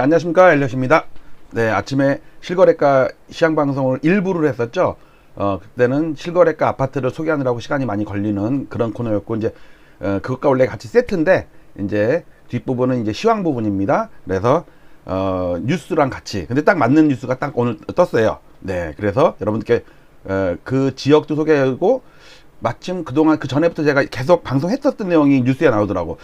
네, 안녕하십니까. 엘리엇입니다. 네, 아침에 실거래가 시향 방송을 일부를 했었죠. 어, 그때는 실거래가 아파트를 소개하느라고 시간이 많이 걸리는 그런 코너였고, 이제, 어, 그것과 원래 같이 세트인데, 이제 뒷부분은 이제 시황 부분입니다. 그래서, 어, 뉴스랑 같이. 근데 딱 맞는 뉴스가 딱 오늘 떴어요. 네, 그래서 여러분께, 어, 그 지역도 소개하고, 마침 그동안 그 전에부터 제가 계속 방송했었던 내용이 뉴스에 나오더라고.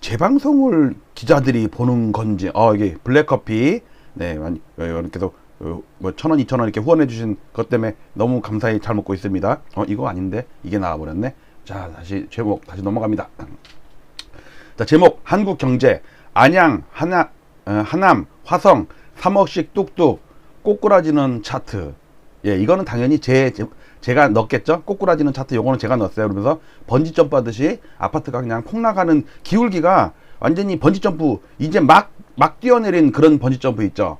제 방송을 기자들이 보는 건지, 어, 이게 블랙커피, 네, 어, 이렇게 도 뭐, 천 원, 이천 원 이렇게 후원해 주신 것 때문에 너무 감사히 잘 먹고 있습니다. 어, 이거 아닌데? 이게 나와버렸네. 자, 다시 제목, 다시 넘어갑니다. 자, 제목, 한국 경제, 안양, 하나, 어, 하남, 화성, 3억씩 뚝뚝, 꼬꾸라지는 차트. 예, 이거는 당연히 제, 제 제가 넣었겠죠? 꼬꾸라지는 차트 요거는 제가 넣었어요. 그러면서 번지 점프 하듯이 아파트가 그냥 폭락하는 기울기가 완전히 번지 점프 이제 막, 막 뛰어내린 그런 번지 점프 있죠.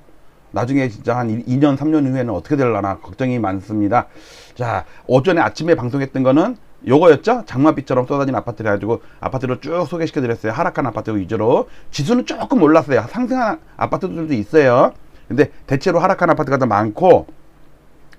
나중에 진짜 한 2년, 3년 후에는 어떻게 될라나 걱정이 많습니다. 자, 오전에 아침에 방송했던 거는 요거였죠? 장마비처럼 쏟아진 아파트를 해가지고 아파트를 쭉 소개시켜 드렸어요. 하락한 아파트 위주로. 지수는 조금 올랐어요. 상승한 아파트들도 있어요. 근데 대체로 하락한 아파트가 더 많고,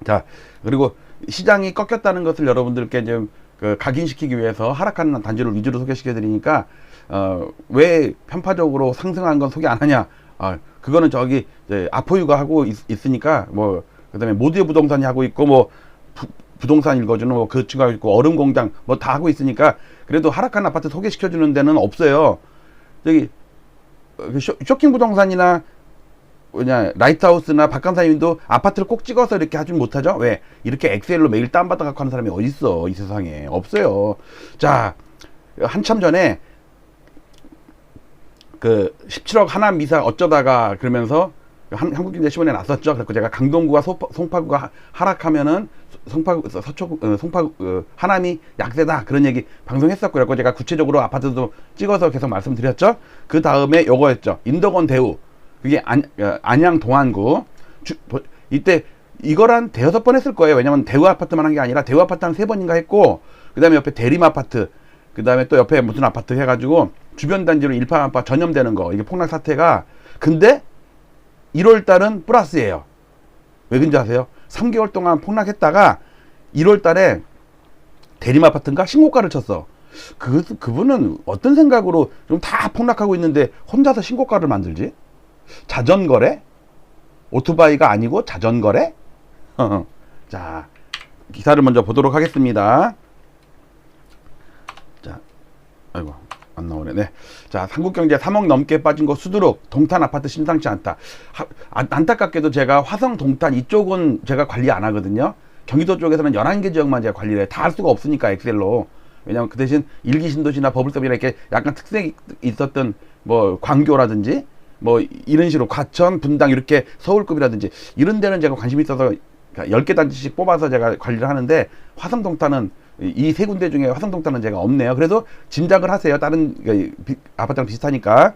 자, 그리고 시장이 꺾였다는 것을 여러분들께 좀그 각인시키기 위해서 하락하는 단지를 위주로 소개시켜 드리니까 어, 왜 편파적으로 상승한 건 소개 안 하냐? 아, 그거는 저기 이제 아포유가 하고 있, 으니까 뭐 그다음에 모두의 부동산이 하고 있고 뭐 부, 부동산 읽어주는 뭐 그 친구가 있고 얼음 공장 뭐 다 하고 있으니까 그래도 하락한 아파트 소개시켜 주는 데는 없어요. 저기 그 쇼, 쇼킹 부동산이나 뭐냐 라이트하우스나 박강사님도 아파트를 꼭 찍어서 이렇게 하진 못하죠. 왜 이렇게 엑셀로 매일 다운받아 갖고 하는 사람이 어디 있어 이 세상에 없어요. 자 한참 전에 그 17억 하남 미사 어쩌다가 그러면서 한, 한국경제 신문에 났었죠. 그래서 제가 강동구와 소, 송파구가 하- 하락하면은 송파구, 서초, 어, 송파구, 어, 하남이 약세다. 그런 얘기 방송했었고요. 그래서 제가 구체적으로 아파트도 찍어서 계속 말씀드렸죠. 그 다음에 요거였죠. 인덕원 대우. 그게 안, 어, 안양 동안구. 주, 보- 이때 이거란 대여섯 번 했을 거예요. 왜냐면 대우 아파트만 한 게 아니라 대우 아파트 한 세 번인가 했고, 그 다음에 옆에 대림 아파트, 그 다음에 또 옆에 무슨 아파트 해가지고 주변 단지로 일파만파 전염되는 거. 이게 폭락 사태가. 근데 1월 달은 플러스예요. 왜 그런지 아세요? 3개월 동안 폭락했다가 1월 달에 대림 아파트인가 신고가를 쳤어. 그, 그분은 어떤 생각으로 좀 다 폭락하고 있는데 혼자서 신고가를 만들지? 자전거래? 오토바이가 아니고 자전거래? 자, 기사를 먼저 보도록 하겠습니다. 자, 아이고, 안 나오네. 네. 자, 한국경제 3억 넘게 빠진 거 수두룩, 동탄 아파트 심상치 않다. 하, 안, 안타깝게도 제가 화성, 동탄 이쪽은 제가 관리 안 하거든요. 경기도 쪽에서는 11개 지역만 제가 관리를 해. 다할 수가 없으니까, 엑셀로. 왜냐면 그 대신 일기 신도시나 버블섬이나 이렇게 약간 특색이 있었던 뭐 광교라든지 뭐 이런 식으로 과천, 분당 이렇게 서울급이라든지 이런 데는 제가 관심이 있어서 10개 단지씩 뽑아서 제가 관리를 하는데 화성 동탄은 이 세 군데 중에 화성 동탄은 제가 없네요. 그래도 짐작을 하세요. 다른 그 비- 아파트랑 비슷하니까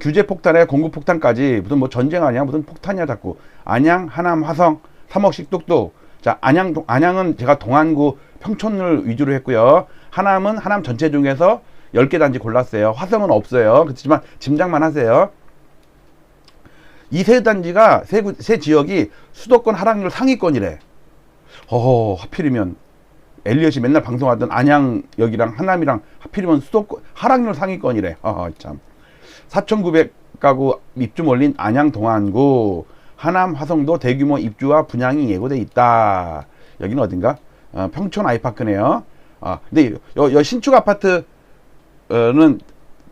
규제 폭탄에 공급 폭탄까지 무슨 뭐 전쟁 아니야 무슨 폭탄이야 자꾸 안양, 하남, 화성 3억씩 뚝뚝. 자 안양 동- 안양은 제가 동안구 평촌을 위주로 했고요. 하남은 하남 전체 중에서 10개 단지 골랐어요. 화성은 없어요. 그렇지만 짐작만 하세요. 이 세 단지가 세, 구- 세 지역이 수도권 하락률 상위권이래. 어허, 하필이면 엘리엇이 맨날 방송하던 안양 여기랑 하남이랑 하필이면 수도권 하락률 상위권이래. 아참 4,900가구 입주 몰린 안양 동안구 하남 화성도 대규모 입주와 분양이 예고돼 있다. 여기는 어딘가? 어, 평촌 아이파크네요. 아, 근데 여, 여 신축 아파트는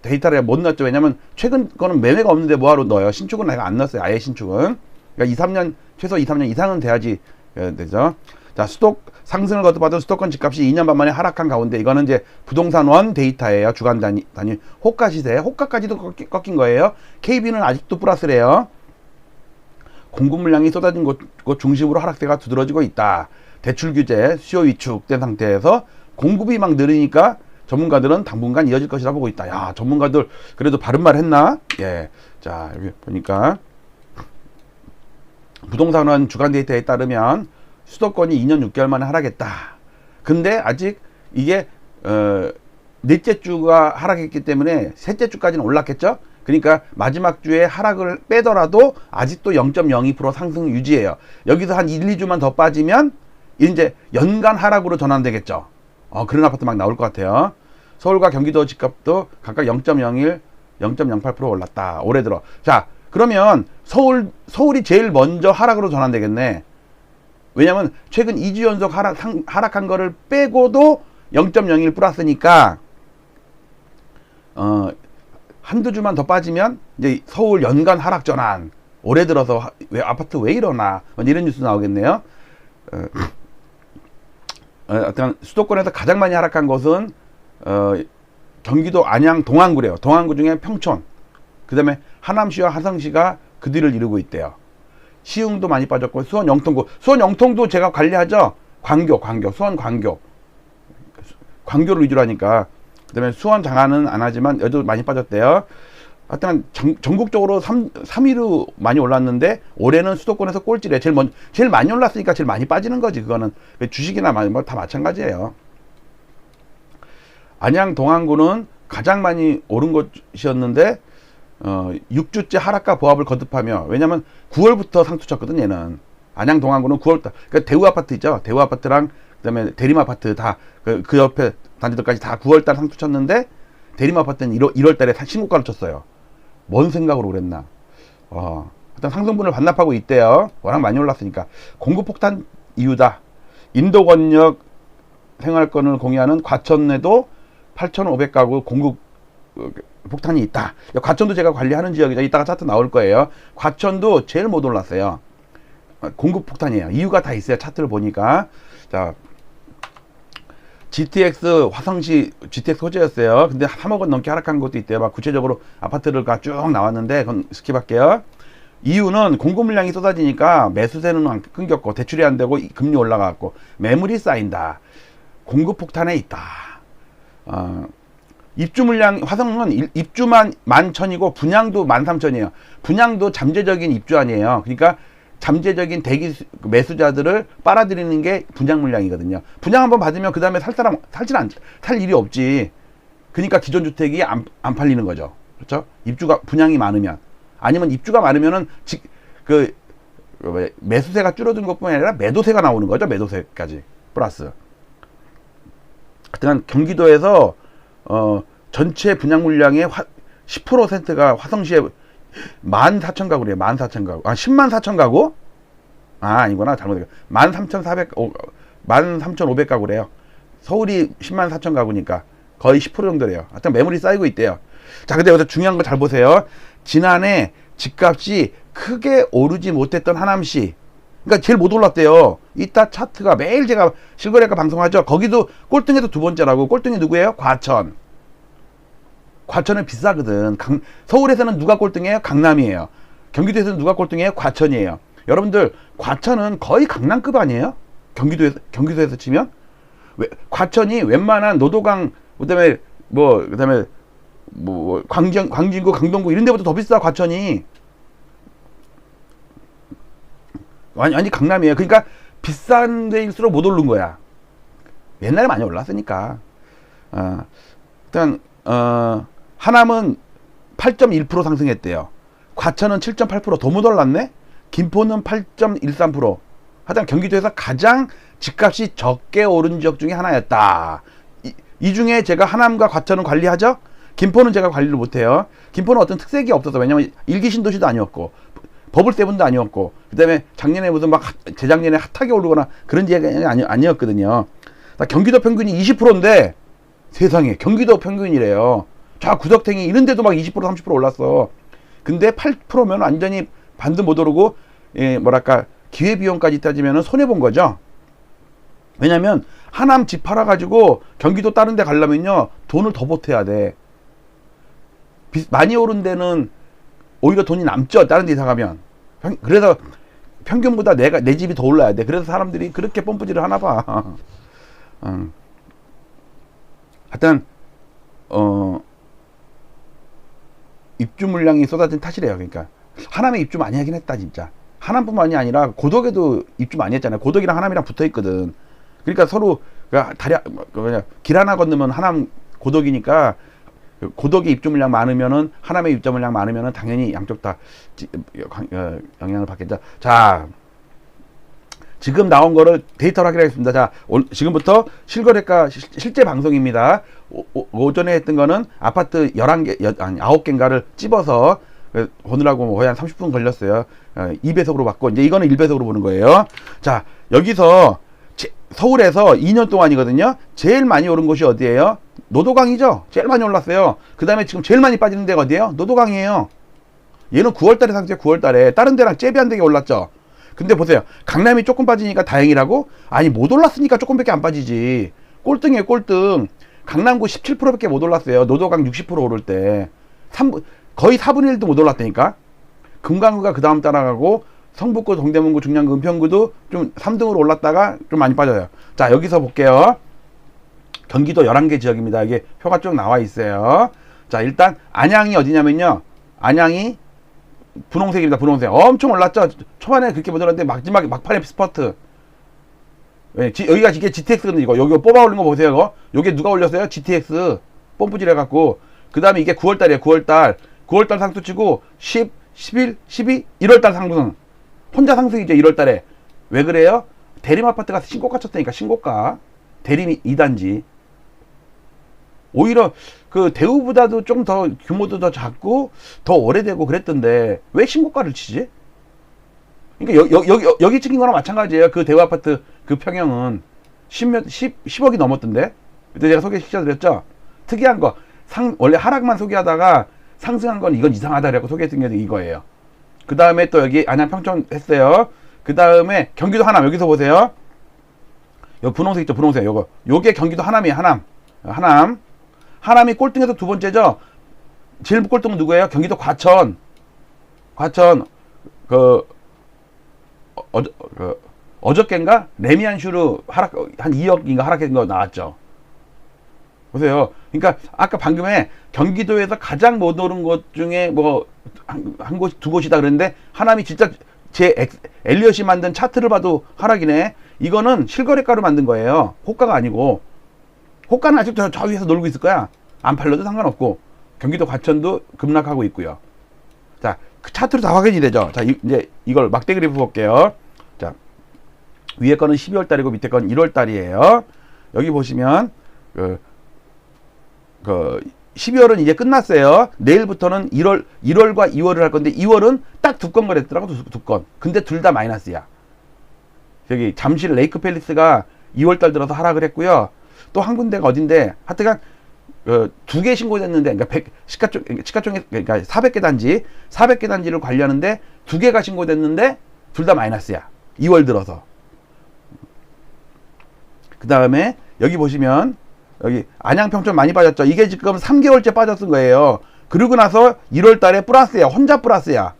데이터를 못 넣었죠. 왜냐면 최근 거는 매매가 없는데 뭐하러 넣어요. 신축은 내가 안 넣었어요. 아예 신축은. 그러니까 2, 3년 최소 2, 3년 이상은 돼야지 어, 되죠. 자, 수도 상승을 거듭받은 수도권 집값이 2년 반 만에 하락한 가운데 이거는 이제 부동산 원 데이터예요. 주간 단위 단위 호가 시세. 호가까지도 꺾인, 거예요. KB는 아직도 플러스래요. 공급 물량이 쏟아진 곳, 곳 중심으로 하락세가 두드러지고 있다. 대출 규제, 수요 위축된 상태에서 공급이 막 느리니까 전문가들은 당분간 이어질 것이라 보고 있다. 야, 전문가들 그래도 바른 말 했나? 예. 자, 여기 보니까 부동산원 주간 데이터에 따르면 수도권이 2년 6개월 만에 하락했다. 근데 아직 이게 어 넷째 주가 하락했기 때문에 셋째 주까지는 올랐겠죠? 그러니까 마지막 주에 하락을 빼더라도 아직도 0.02% 상승 유지해요. 여기서 한 1, 2주만 더 빠지면 이제 연간 하락으로 전환되겠죠. 어, 그런 아파트 막 나올 것 같아요. 서울과 경기도 집값도 각각 0.01, 0.08% 올랐다. 올해 들어. 자, 그러면 서울 서울이 제일 먼저 하락으로 전환되겠네. 왜냐면 최근 2주 연속 하락 상, 하락한 거를 빼고도 0.01 플러스니까 어 한두 주만 더 빠지면 이제 서울 연간 하락 전환 올해 들어서 하- 왜 아파트 왜 이러나 뭐 이런 뉴스 나오겠네요. 어, 어, 어떤 수도권에서 가장 많이 하락한 곳은 어, 경기도 안양 동안구래요. 동안구 중에 평촌, 그 다음에 하남시와 하성시가 그 뒤를 이루고 있대요. 시흥도 많이 빠졌고 수원 영통구, 수원 영통도 제가 관리하죠. 광교, 광교, 수원 광교, 광교를 위주로 하니까 그 다음에 수원 장안은 안 하지만 여도 많이 빠졌대요. 하여튼 전, 전국적으로 3, 3위로 많이 올랐는데 올해는 수도권에서 꼴찌래. 제일 먼 제일 많이 올랐으니까 제일 많이 빠지는 거지. 그거는 주식이나 뭐 다 마찬가지예요. 안양 동안구는 가장 많이 오른 곳이었는데 어, 6주째 하락과 보합을 거듭하며 왜냐면 9월부터 상투 쳤거든 얘는. 안양 동안구는 9월달 그러니까 대우 아파트 있죠? 대우 아파트랑 그다음에 대림 아파트 다그 그 옆에 단지들까지 다 9월달 상투 쳤는데 대림 아파트는 1월, 1월달에 신고가를 쳤어요. 뭔 생각으로 그랬나? 어, 일단 상승분을 반납하고 있대요. 워낙 많이 올랐으니까. 공급 폭탄 이유다. 인도권역 생활권을 공유하는 과천에도 8,500가구 공급 어, 폭탄이 있다. 과천도 제가 관리하는 지역이죠. 이따가 차트 나올 거예요. 과천도 제일 못 올랐어요. 어, 공급 폭탄이에요. 이유가 다 있어요. 차트를 보니까. 자, GTX 화성시 GTX 호재였어요. 근데 3억 원 넘게 하락한 것도 있대요. 막 구체적으로 아파트가 쭉 나왔는데 그건 스킵할게요. 이유는 공급 물량이 쏟아지니까 매수세는 안 끊겼고 대출이 안 되고 금리 올라갔고 매물이 쌓인다. 공급 폭탄에 있다. 어, 입주 물량 화성은 일- 입주만 만 천이고 분양도 만 삼천이에요. 분양도 잠재적인 입주 아니에요. 그러니까 잠재적인 대기 매수자들을 빨아들이는 게 분양 물량이거든요. 분양 한번 받으면 그 다음에 살 사람 살질 않살 일이 없지. 그러니까 기존 주택이 안, 안 팔리는 거죠. 그렇죠? 입주가 분양이 많으면 아니면 입주가 많으면은 지, 그 왜, 매수세가 줄어든 것뿐만 아니라 매도세가 나오는 거죠. 매도세까지 플러스. 하여튼 경기도에서 어, 전체 분양 물량의 화, 10%가 화성시에 14,000 가구래요. 14,000 가구. 아, 10만 4천 가구? 아, 아니구나. 잘못했어. 13,400, 13,500 가구래요. 서울이 10만 4천 가구니까 거의 10% 정도래요. 하여튼 매물이 쌓이고 있대요. 자, 근데 여기서 중요한 거 잘 보세요. 지난해 집값이 크게 오르지 못했던 하남시. 그러니까 제일 못 올랐대요. 이따 차트가 매일 제가 실거래가 방송하죠. 거기도 꼴등에도 두 번째라고. 꼴등이 누구예요? 과천. 과천은 비싸거든. 강, 서울에서는 누가 꼴등이에요? 강남이에요. 경기도에서는 누가 꼴등이에요? 과천이에요. 여러분들 과천은 거의 강남급 아니에요? 경기도에서 경기도에서 치면 왜, 과천이 웬만한 노도강 그다음에 뭐 그다음에 뭐 광정 광진구 강동구 이런 데보다 더 비싸 과천이 완- 완전 강남이에요. 그러니까 비싼 데일수록 못 오른 거야. 옛날에 많이 올랐으니까. 어, 일단 어, 하남은 8.1% 상승했대요. 과천은 7.8%더 못 올랐네. 김포는 8.13%. 하여튼 경기도에서 가장 집값이 적게 오른 지역 중에 하나였다. 이, 이 중에 제가 하남과 과천은 관리하죠. 김포는 제가 관리를 못해요. 김포는 어떤 특색이 없어서 왜냐면 일기 신도시도 아니었고 버블 세븐도 아니었고 그다음에 작년에 무슨 막 핫- 재작년에 핫하게 오르거나 그런 지역이 아니, 아니었거든요. 나 경기도 평균이 20%인데 세상에 경기도 평균이래요. 자 구덕탱이 이런데도 막 20% 30% 올랐어. 근데 8%면 완전히 반도 못 오르고 예, 뭐랄까 기회 비용까지 따지면 손해 본 거죠. 왜냐면 하남 집 팔아 가지고 경기도 다른 데 가려면요 돈을 더 보태야 돼. 비- 많이 오른 데는 오히려 돈이 남죠. 다른 데 이사 가면. 평- 그래서 평균보다 내가 내 집이 더 올라야 돼. 그래서 사람들이 그렇게 펌프질을 하나 봐. 음. 하여튼 어 입주 물량이 쏟아진 탓이래요. 그러니까 하남에 입주 많이 하긴 했다 진짜. 하남뿐만이 아니라 고덕에도 입주 많이 했잖아요. 고덕이랑 하남이랑 붙어 있거든. 그러니까 서로 그러니까 다리 그 뭐냐 길 하나 건너면 하남 고덕이니까 고덕의 입주 물량 많으면은 하남의 입주 물량 많으면은 당연히 양쪽 다 지- 강- 어, 영향을 받겠죠. 자, 지금 나온 거를 데이터로 확인하겠습니다. 자, 올- 지금부터 실거래가 시- 실제 방송입니다. 오, 전에 했던 거는 아파트 11개, 여, 아니, 9개인가를 찝어서 그, 보느라고 뭐 거의 한 30분 걸렸어요. 어, 2배속으로 받고, 이제 이거는 1배속으로 보는 거예요. 자, 여기서 제- 서울에서 2년 동안이거든요. 제일 많이 오른 곳이 어디예요? 노도강이죠. 제일 많이 올랐어요. 그 다음에 지금 제일 많이 빠지는 데가 어디예요? 노도강이에요. 얘는 9월달에 상승해 9월달에 다른 데랑 안 되게 올랐죠. 근데 보세요. 강남이 조금 빠지니까 다행이라고? 아니 못 올랐으니까 조금밖에 안 빠지지. 꼴등이에요 꼴등. 강남구 17%밖에 못 올랐어요. 노도강 60% 오를 때. 3, 거의 4분의 1도 못 올랐다니까. 금강구가 그 다음 따라가고 성북구, 동대문구, 중량구, 은평구도 좀 3등으로 올랐다가 좀 많이 빠져요. 자 여기서 볼게요. 경기도 11개 지역입니다. 이게 표가 쭉 나와 있어요. 자 일단 안양이 어디냐면요. 안양이 분홍색입니다. 분홍색. 엄청 올랐죠. 초반에 그렇게 못 올랐는데 마지막에 막판에 스퍼트. 예, 지- 여기가 이게 GTX거든요. 이거 여기 뽑아 올린 거 보세요. 이거. 요게 누가 올렸어요? GTX. 뽐뿌질 해갖고. 그 다음에 이게 9월달이에요. 9월달. 9월달 상승 치고 10, 11, 12, 1월달 상승. 혼자 상승이죠. 1월 달에. 왜 그래요? 대림 아파트가 신고가 쳤다니까 신고가. 대림이 2단지. 오히려 그 대우보다도 좀 더 규모도 더 작고 더 오래되고 그랬던데 왜 신고가를 치지? 그러니까 여, 여, 여, 여기 찍힌 거랑 마찬가지예요. 그 대우 아파트 그 평형은 10몇 10 10억이 넘었던데. 그때 제가 소개시켜 드렸죠. 특이한 거 상 원래 하락만 소개하다가 상승한 건 이건 이상하다 그래고 소개했던 게 이거예요. 그 다음에 또 여기 안양 평촌 했어요. 그 다음에 경기도 하남 여기서 보세요. 요 분홍색 있죠 분홍색 요거 요게 경기도 하남이에요 하남 하남 하남이 꼴등에서 두 번째죠. 제일 꼴등은 누구예요? 경기도 과천. 과천 그 어, 어저 그 어저께인가 레미안 슈르 하락 한 2억인가 하락한 거 나왔죠. 보세요. 그러니까 아까 방금에 경기도에서 가장 못 오른 곳 중에 뭐한 한 곳, 두 곳이다 그랬는데 하남이 진짜 제 엑- 엘리엇이 만든 차트를 봐도 하락이네. 이거는 실거래가로 만든 거예요. 호가가 아니고. 호가는 아직도 저, 저 위에서 놀고 있을 거야. 안 팔려도 상관없고. 경기도 과천도 급락하고 있고요. 자, 그 차트로 다 확인이 되죠. 자, 이, 제 이걸 막대 그래프 볼게요. 자, 위에 거는 12월 달이고 밑에 건 1월 달이에요. 여기 보시면 그, 그 12월은 이제 끝났어요. 내일부터는 1월 1월과 2월을 할 건데 2월은 딱 두 건 거랬더라고 두, 두 건. 근데 둘 다 마이너스야. 저기 잠실 레이크 팰리스가 2월 달 들어서 하락을 했고요. 또 한 군데가 어딘데 하여튼간 그두개 신고됐는데 그러니까 100 시가총 시가총액 그러니까 400개 단지 400개 단지를 관리하는데 두 개가 신고됐는데 둘 다 마이너스야. 2월 들어서. 그 다음에 여기 보시면 여기 안양 평촌 많이 빠졌죠. 이게 지금 3개월째 빠졌은 거예요. 그러고 나서 1월 달에 플러스야. 혼자 플러스야.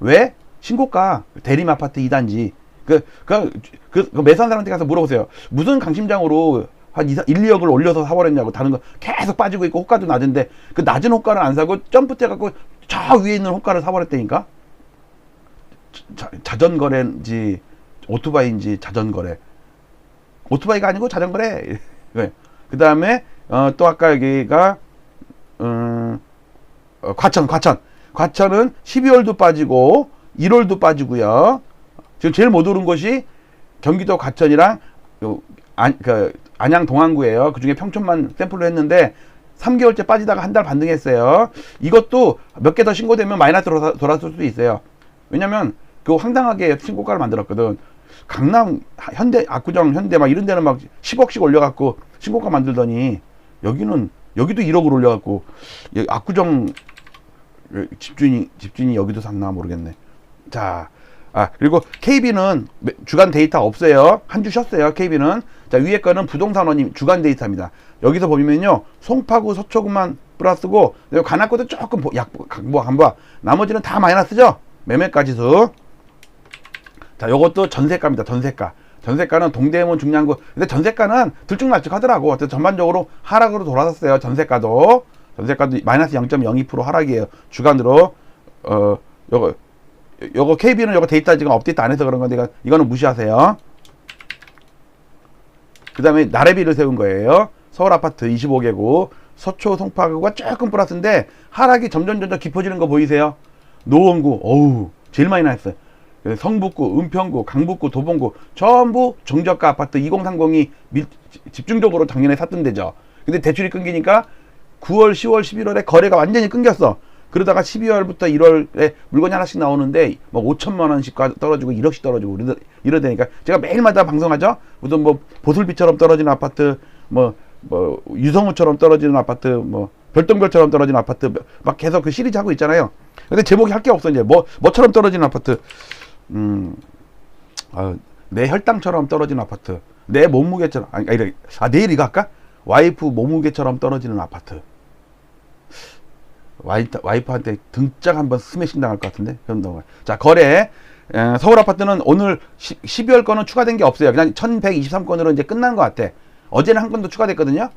왜? 신고가 대림 아파트 2단지. 그, 그, 그, 그 매수한 사람한테 가서 물어보세요. 무슨 강심장으로 한 2, 1, 2억을 올려서 사버렸냐고. 다른 거 계속 빠지고 있고 호가도 낮은데 그 낮은 호가를 안 사고 점프 떼갖고 저 위에 있는 호가를 사버렸다니까? 자, 자전거래인지 오토바이인지 자전거래. 오토바이가 아니고 자전거래. 그 다음에 어, 또 아까 여기가 음, 어, 과천, 과천. 과천은 12월도 빠지고 1월도 빠지고요. 지금 제일 못 오른 곳이 경기도 과천이랑 요, 안, 그, 안양 동안구예요. 그 중에 평촌만 샘플로 했는데 3개월째 빠지다가 한 달 반등했어요. 이것도 몇 개 더 신고되면 마이너스로 돌아- 돌아설 수도 있어요. 왜냐면 그 황당하게 신고가를 만들었거든. 강남, 현대, 압구정, 현대 막 이런 데는 막 10억씩 올려갖고 신고가 만들더니 여기는 여기도 1억을 올려갖고 압구정 그 집주인이 집주인이 여기도 샀나 모르겠네. 자, 아 그리고 KB는 주간 데이터 없어요. 한 주 쉬었어요. KB는 자 위에 거는 부동산원님 주간 데이터입니다. 여기서 보면요 송파구 서초구만 플러스고 관악구도 조금 보- 약 뭐, 간봐 나머지는 다 마이너스죠. 매매가지수. 자, 요것도 전세가입니다. 전세가. 전세가는 동대문 중량구. 근데 전세가는 들쭉날쭉하더라고. 어쨌든 전반적으로 하락으로 돌아섰어요. 전세가도. 전세가도 마이너스 0.02% 하락이에요. 주간으로. 어, 요거, 요거 KB는 요거 데이터 지금 업데이트 안 해서 그런 건데, 이거- 이거는 무시하세요. 그 다음에 나래비를 세운 거예요. 서울 아파트 25개구. 서초, 송파구가 조금 플러스인데 하락이 점점 점점 깊어지는 거 보이세요? 노원구, 어우, 제일 많이 나왔어요. 그 성북구, 은평구, 강북구, 도봉구 전부 정저가 아파트 2030이 밀, 집중적으로 작년에 샀던 데죠. 근데 대출이 끊기니까 9월, 10월, 11월에 거래가 완전히 끊겼어. 그러다가 12월부터 1월에 물건이 하나씩 나오는데 뭐 5천만 원씩 떨어지고 1억씩 떨어지고 이러다, 이러다니까 제가 매일마다 방송하죠. 무슨 뭐 보슬비처럼 떨어지는 아파트 뭐 뭐 유성우처럼 떨어지는 아파트 뭐 별똥별처럼 떨어지는 아파트 막 계속 그 시리즈 하고 있잖아요. 근데 제목이 할 게 없어 이제 뭐 뭐처럼 떨어지는 아파트 음, 아, 내 혈당처럼 떨어지는 아파트, 내 몸무게처럼, 아니, 아니, 아, 내일 이거 할까? 와이프 몸무게처럼 떨어지는 아파트. 와이, 와이프한테 등짝 한번 스매싱 당할 것 같은데? 그럼 넘어가. 자, 거래. 에, 서울 아파트는 오늘 시, 12월 건은 추가된 게 없어요. 그냥 1123건으로 이제 끝난 것 같아. 어제는 한 건도 추가됐거든요.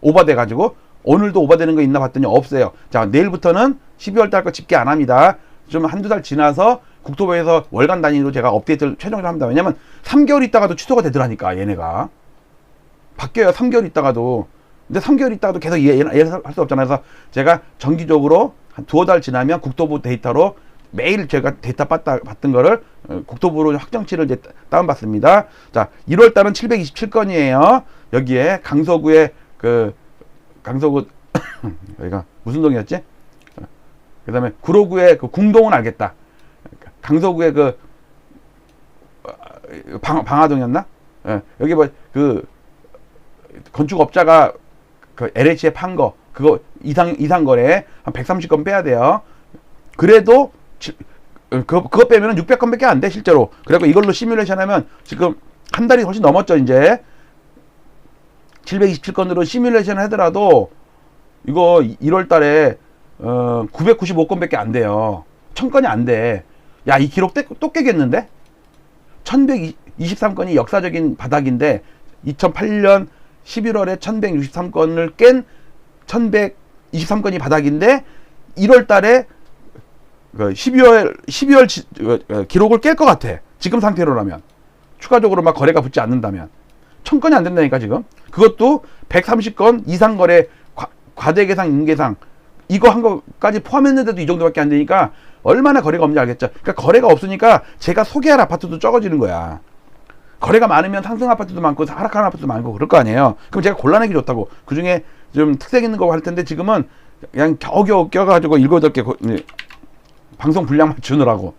오버돼 가지고. 오늘도 오버되는 거 있나 봤더니 없어요. 자, 내일부터는 12월 달 거 집계 안 합니다. 좀 한두 달 지나서 국토부에서 월간 단위로 제가 업데이트를 최종적으로 합니다. 왜냐면 3개월 있다가도 취소가 되더라니까, 얘네가. 바뀌어요, 3개월 있다가도. 근데 3개월 있다가도 계속 예할수 없잖아요. 그래서 제가 정기적으로 한 두어 달 지나면 국토부 데이터로 매일 제가 데이터 받다, 받던 거를 어, 국토부로 확정치를 이제 다운받습니다. 자, 1월 달은 727건이에요. 여기에 강서구에 그, 강서구, 여기가 무슨 동이었지? 그 다음에 구로구의 그 궁동은 알겠다. 강서구의 그 어, 방, 방화동이었나? 예, 여기 뭐 그 건축업자가 그 LH에 판 거 그거 이상 이상 거래 한 130건 빼야 돼요. 그래도 지, 어, 그거, 그거 빼면은 600건밖에 안 돼 실제로. 그래고 이걸로 시뮬레이션 하면 지금 한 달이 훨씬 넘었죠 이제. 727건으로 시뮬레이션 하더라도 이거 1월 달에 어 995건밖에 안 돼요. 1000건이 안 돼. 야, 이 기록 또 깨겠는데? 1123건이 역사적인 바닥인데 2008년 11월에 1163건을 깬 1123건이 바닥인데 1월 달에 12월 12월 지, 어, 기록을 깰 것 같아. 지금 상태로라면. 추가적으로 막 거래가 붙지 않는다면. 1000건이 안 된다니까 지금. 그것도 130건 이상 거래 과, 과대 계상 인계상 이거 한 거까지 포함했는데도 이 정도밖에 안 되니까 얼마나 거래가 없는지 알겠죠. 그러니까 거래가 없으니까 제가 소개할 아파트도 적어지는 거야. 거래가 많으면 상승 아파트도 많고 하락하는 아파트도 많고 그럴 거 아니에요. 그럼 제가 골라내기 좋다고. 그 중에 좀 특색 있는 거 할 텐데 지금은 그냥 겨우겨우 껴가지고 일곱 여덟 개 방송 분량 맞추느라고.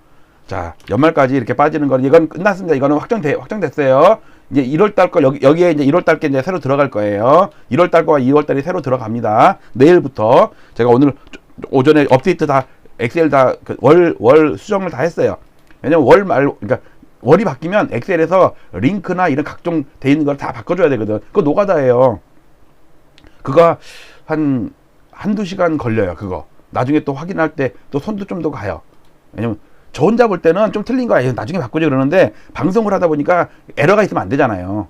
자, 연말까지 이렇게 빠지는 거는 이건 끝났습니다. 이거는 확정돼, 확정됐어요. 이제 1월 달 거 여기 여기에 이제 1월 달게 이제 새로 들어갈 거예요. 1월 달과 2월 달이 새로 들어갑니다. 내일부터 제가 오늘 오전에 업데이트 다 엑셀 다 월월 월 수정을 다 했어요. 왜냐면 월 말 그러니까 월이 바뀌면 엑셀에서 링크나 이런 각종 돼 있는 걸 다 바꿔줘야 되거든. 그거 노가다예요. 그거 한 한두 시간 걸려요. 그거. 나중에 또 확인할 때 또 손도 좀 더 가요. 왜냐면 저 혼자 볼 때는 좀 틀린 거야. 나중에 바꾸자 그러는데 방송을 하다 보니까 에러가 있으면 안 되잖아요.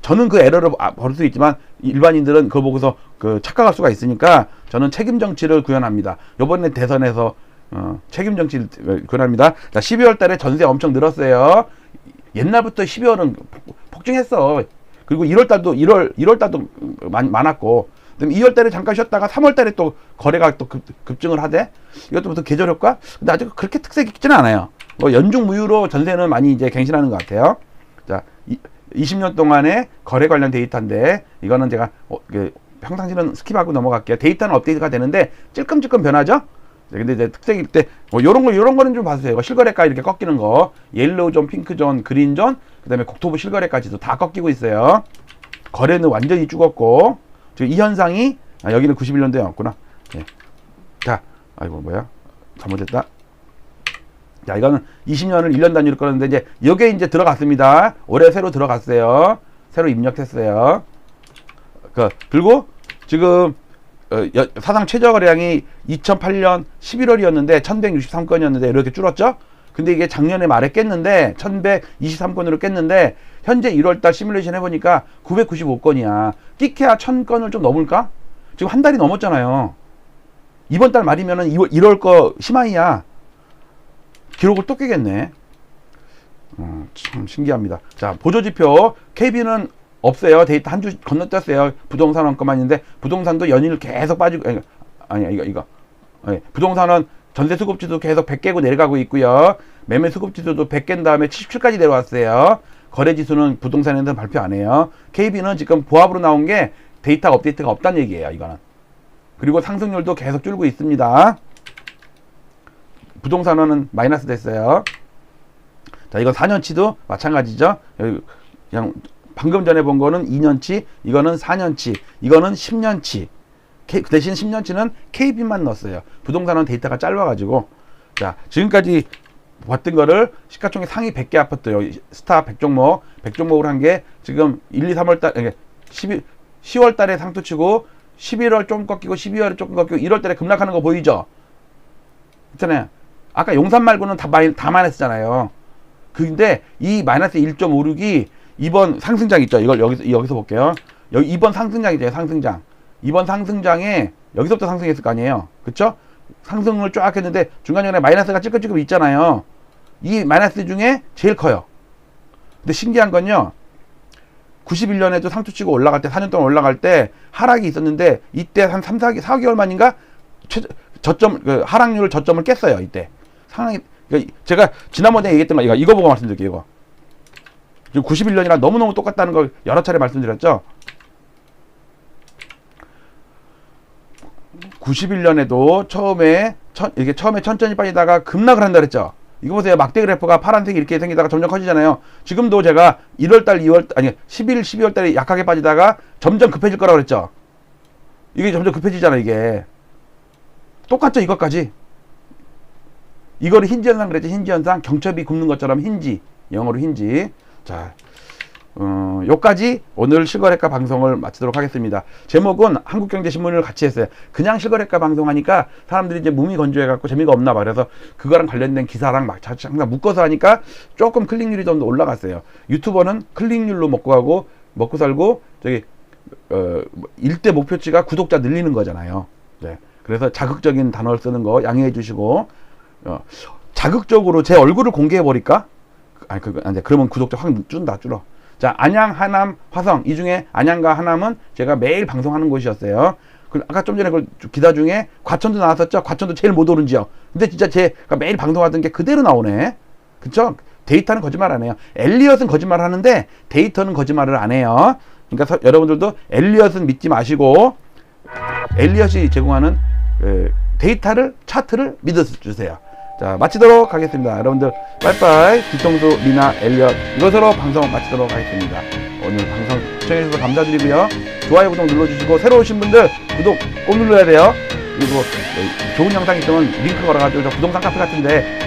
저는 그 에러를 벌 수 있지만 일반인들은 그거 보고서 그 착각할 수가 있으니까 저는 책임 정치를 구현합니다. 요번에 대선에서 어, 책임 정치를 구현합니다. 자, 12월 달에 전세 엄청 늘었어요. 옛날부터 12월은 폭증했어. 그리고 1월 달도 1월 1월 달도 많, 많았고 그다음에 2월 달에 잠깐 쉬었다가 3월 달에 또 거래가 또 급, 급증을 하대. 이것도 무슨 계절 효과? 근데 아직 그렇게 특색이 있지는 않아요. 뭐 연중 무휴로 전세는 많이 이제 갱신하는 것 같아요. 자, 이, 20년 동안의 거래 관련 데이터인데 이거는 제가 어, 그, 평상시는 스킵하고 넘어갈게요. 데이터는 업데이트가 되는데 찔끔찔끔 변하죠? 네, 근데 이제 특색일 때, 뭐, 요런 거, 요런 거는 좀 봐주세요. 실거래가 이렇게 꺾이는 거. 옐로우 존, 핑크 존, 그린 존, 그 다음에 국토부 실거래까지도 다 꺾이고 있어요. 거래는 완전히 죽었고, 이 현상이, 아, 여기는 91년도였구나. 예. 자, 아이고, 뭐야. 잘못했다. 자, 이거는 20년을 1년 단위로 끌었는데, 이제, 여기에 이제 들어갔습니다. 올해 새로 들어갔어요. 새로 입력했어요. 그, 그리고 지금, 어, 여, 사상 최저 거래량이 2008년 11월이었는데, 1163건이었는데, 이렇게 줄었죠? 근데 이게 작년에 말에 깼는데, 1123건으로 깼는데, 현재 1월달 시뮬레이션 해보니까 995건이야. 끼케야 1000건을 좀 넘을까? 지금 한 달이 넘었잖아요. 이번 달 말이면은 2월, 1월 거 심하이야. 기록을 또 깨겠네. 어, 참 신기합니다. 자, 보조지표. KB는 없어요. 데이터 한 주 건너뛰었어요. 부동산 것만 있는데 부동산도 연일 계속 빠지고 아니, 이거 이거 예, 부동산은 전세 수급지도 계속 100개고 내려가고 있고요. 매매 수급지수도 100개인 다음에 77까지 내려왔어요. 거래 지수는 부동산에는 발표 안 해요. KB는 지금 보합으로 나온 게 데이터 업데이트가 없다는 얘기예요. 이거는. 그리고 상승률도 계속 줄고 있습니다. 부동산은 마이너스 됐어요. 자, 이건 4년치도 마찬가지죠. 그냥 방금 전에 본 거는 2년치, 이거는 4년치, 이거는 10년치. K- 그 대신 10년치는 KB만 넣었어요. 부동산은 데이터가 짧아가지고. 자, 지금까지 봤던 거를 시가총액 상위 100개 아파트, 여기 스타 100종목, 100종목을 한 게 지금 1, 2, 3월 달, 이게 10일, 10월 달에 상투 치고 11월 좀 꺾이고 12월에 조금 꺾이고 1월 달에 급락하는 거 보이죠? 있잖아요. 아까 용산 말고는 다, 마이, 다 마이너스잖아요. 근데 이 마이너스 1.56이 이번 상승장 있죠. 이걸 여기서 여기서 볼게요. 여기 이번 상승장이죠. 상승장. 이번 상승장에 여기서부터 상승했을 거 아니에요. 그쵸? 상승을 쫙 했는데 중간중간에 마이너스가 찌끔찌끔 있잖아요. 이 마이너스 중에 제일 커요. 근데 신기한 건요. 91년에도 상투 치고 올라갈 때 4년 동안 올라갈 때 하락이 있었는데 이때 한 3, 4, 4개월 만인가 최, 저점 그 하락률 저점을 깼어요. 이때. 상황이 그러니까 제가 지난번에 얘기했던 거 이거 이거 보고 말씀드릴게요. 이거. 지금 91년이랑 너무너무 똑같다는 걸 여러 차례 말씀드렸죠. 91년에도 처음에 천, 이게 처음에 천천히 빠지다가 급락을 한다 그랬죠. 이거 보세요. 막대 그래프가 파란색이 이렇게 생기다가 점점 커지잖아요. 지금도 제가 1월 달, 2월 아니 11, 12월 달에 약하게 빠지다가 점점 급해질 거라고 그랬죠. 이게 점점 급해지잖아, 이게. 똑같죠, 이것까지. 이거를 힌지 현상 그랬죠. 힌지 현상. 경첩이 굽는 것처럼 힌지. 영어로 힌지. 자, 어, 요까지 오늘 실거래가 방송을 마치도록 하겠습니다. 제목은 한국경제신문을 같이 했어요. 그냥 실거래가 방송하니까 사람들이 이제 몸이 건조해갖고 재미가 없나 봐. 그래서 그거랑 관련된 기사랑 막 자- 항상 묶어서 하니까 조금 클릭률이 좀 더 올라갔어요. 유튜버는 클릭률로 먹고 가고 먹고 살고 저기 어, 일대 목표치가 구독자 늘리는 거잖아요. 네. 그래서 자극적인 단어를 쓰는 거 양해해 주시고 어, 자극적으로 제 얼굴을 공개해 버릴까? 아니 그거 안 돼. 그러면 구독자 확 준다 줄어. 자 안양, 하남, 화성 이 중에 안양과 하남은 제가 매일 방송하는 곳이었어요. 그 아까 좀 전에 그 기사 중에 과천도 나왔었죠. 과천도 제일 못 오른 지역. 근데 진짜 제가 매일 방송하던 게 그대로 나오네. 그쵸? 데이터는 거짓말 안 해요. 엘리엇은 거짓말 하는데 데이터는 거짓말을 안 해요. 그러니까 서- 여러분들도 엘리엇은 믿지 마시고 엘리엇이 제공하는 그 데이터를 차트를 믿어 주세요. 자 마치도록 하겠습니다. 여러분들 빠이빠이 뒤통수 리나 엘리엇 이것으로 방송 마치도록 하겠습니다. 오늘 방송 시청해주셔서 감사드리고요. 좋아요 구독 눌러주시고 새로 오신 분들 구독 꼭 눌러야 돼요. 그리고 어, 좋은 영상 있으면 링크 걸어가지고 저 부동산 카페 같은데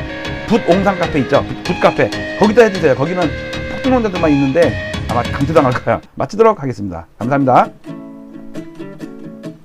붓옹산 카페 있죠? 붓, 붓 카페 거기다 해주세요. 거기는 폭등론자들만 있는데 아마 강퇴당할 거야. 마치도록 하겠습니다. 감사합니다.